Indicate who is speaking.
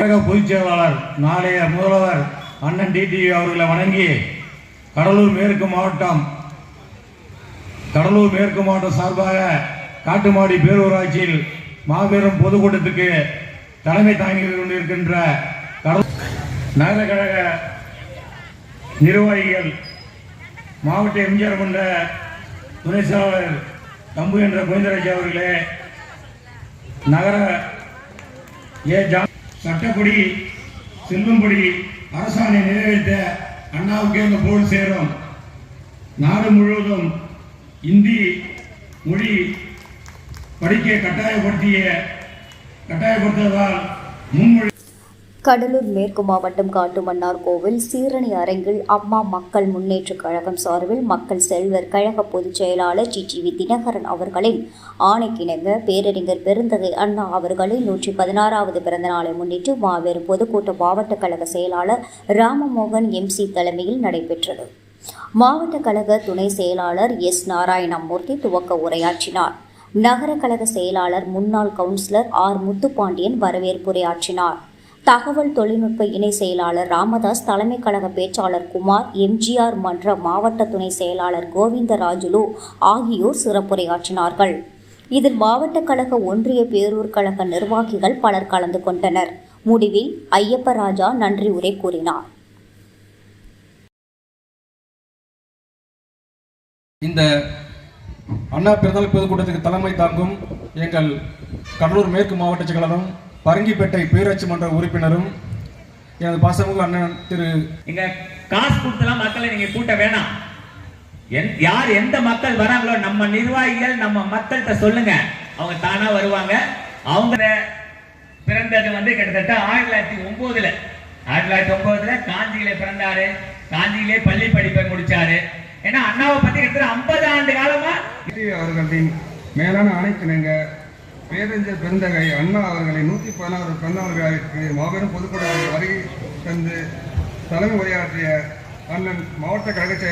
Speaker 1: கழக பொதுச் செயலாளர் நாளைய முதல்வர் அண்ணன் டிடிவி அவர்களை வணங்கி கடலூர் மேற்கு மாவட்டம் கடலூர் மேற்கு மாவட்டம் சார்பாக காட்டுமாடி பேரூராட்சியில் மாபெரும் பொதுக்கூட்டத்துக்கு தலைமை தாங்கி கொண்டிருக்கின்ற கடலூர் நகர கழக நிர்வாகிகள் மாவட்ட எம்ஜிஆர் கொண்ட துணை செயலாளர் தம்பு என்ற கோவிந்தராஜ் அவர்களே நகர ஏ. ஜா. சட்டப்படி செல்லும்படி அரசாணை நிறைவேற்ற அண்ணாவுக்கே இந்த புகழ் சேரும். நாடு முழுவதும் இந்தி மொழி படிக்க கட்டாயப்படுத்திய கட்டாயப்படுத்துவதால் முன்மொழி
Speaker 2: கடலூர் மேற்கு மாவட்டம் காட்டுமன்னார் கோவில் சீரணி அரங்கில் அம்மா மக்கள் முன்னேற்ற கழகம் சார்பில் மக்கள் செல்வர் கழக பொதுச் செயலாளர் ஜிடிவி தினகரன் அவர்களின் ஆணைக்கிணங்க பேரறிஞர் பெருந்தகை அண்ணா அவர்களின் நூற்றி பதினாறாவது பிறந்த நாளை முன்னிட்டு மாபெரும் பொதுக்கூட்ட மாவட்ட கழக செயலாளர் ராமமோகன் எம்சி தலைமையில் நடைபெற்றது. மாவட்ட கழக துணை செயலாளர் எஸ் நாராயணமூர்த்தி துவக்க உரையாற்றினார். நகர கழக செயலாளர் முன்னாள் கவுன்சிலர் ஆர் முத்துப்பாண்டியன் வரவேற்புரையாற்றினார். தகவல் தொழில்நுட்ப இணை செயலாளர் ராமதாஸ் தலைமை கழக பேச்சாளர் குமார் எம்ஜிஆர் மன்ற மாவட்ட துணை செயலாளர் கோவிந்தராஜுலு ஆகியோர் சிறப்புரையாற்றினார்கள். இதில் மாவட்ட கழக ஒன்றிய பேரூர் கழக நிர்வாகிகள் பலர் கலந்து கொண்டனர். முடிவில் ஐயப்பராஜா நன்றி உரை கூறினார்.
Speaker 3: இந்த அண்ணா பிறந்தநாள் பொதுக்கூட்டத்துக்கு தலைமை தாங்கும் எங்கள் கடலூர் மேற்கு மாவட்ட செயலாளரும் பரங்கிப்பேட்டை பேரூராட்சி மன்ற உறுப்பினரும் எனது பாசமிகு அண்ணன் திரு
Speaker 4: இங்க காசு கொடுத்தலாம் மக்களை நீங்க கூட்ட வேணாம். யார் எந்த மக்கள் வராங்களோ நம்ம நிர்வாகிகள் நம்ம மக்கள்கிட்ட சொல்லுங்க. அவங்க தானா வருவாங்க. அவங்க பிறந்தது வந்து கிட்டத்தட்ட ஆயிரத்தி தொள்ளாயிரத்தி ஒன்பதுல ஆயிரத்தி தொள்ளாயிரத்தி ஒன்பதுல காஞ்சியில பிறந்தாரு. காஞ்சியிலே பள்ளி படிப்பை முடிச்சாரு. ஏன்னா அண்ணாவை பத்தி கிட்டத்தட்ட ஐம்பது ஆண்டு காலமா
Speaker 5: அவர்களின் மேலான அனைத்தினங்க பேரறிஞர் பெருந்தகை அண்ணா அவர்களை நூற்றி பதினாறு பிறந்தநாள் விழாவிற்கு மாபெரும் பொதுக்கூட்டத்தில் வருகை தந்து தலைமை உரையாற்றிய அண்ணன் மாவட்ட கழக செயலாளர்